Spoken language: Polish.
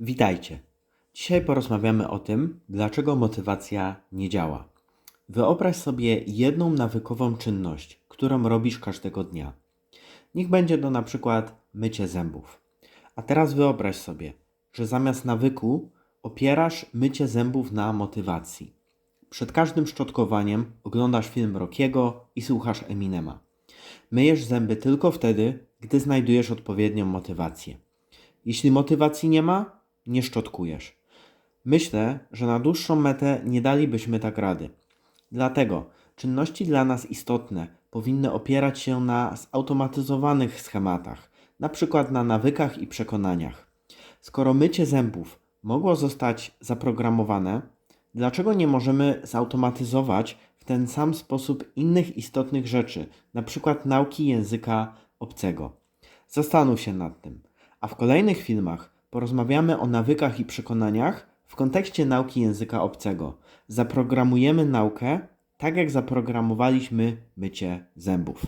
Witajcie. Dzisiaj porozmawiamy o tym, dlaczego motywacja nie działa. Wyobraź sobie jedną nawykową czynność, którą robisz każdego dnia. Niech będzie to na przykład mycie zębów. A teraz wyobraź sobie, że zamiast nawyku opierasz mycie zębów na motywacji. Przed każdym szczotkowaniem oglądasz film Rockiego i słuchasz Eminema. Myjesz zęby tylko wtedy, gdy znajdujesz odpowiednią motywację. Jeśli motywacji nie ma, nie szczotkujesz. Myślę, że na dłuższą metę nie dalibyśmy tak rady. Dlatego czynności dla nas istotne powinny opierać się na zautomatyzowanych schematach, na przykład na nawykach i przekonaniach. Skoro mycie zębów mogło zostać zaprogramowane, dlaczego nie możemy zautomatyzować w ten sam sposób innych istotnych rzeczy, na przykład nauki języka obcego? Zastanów się nad tym. A w kolejnych filmach porozmawiamy o nawykach i przekonaniach w kontekście nauki języka obcego. Zaprogramujemy naukę tak, jak zaprogramowaliśmy mycie zębów.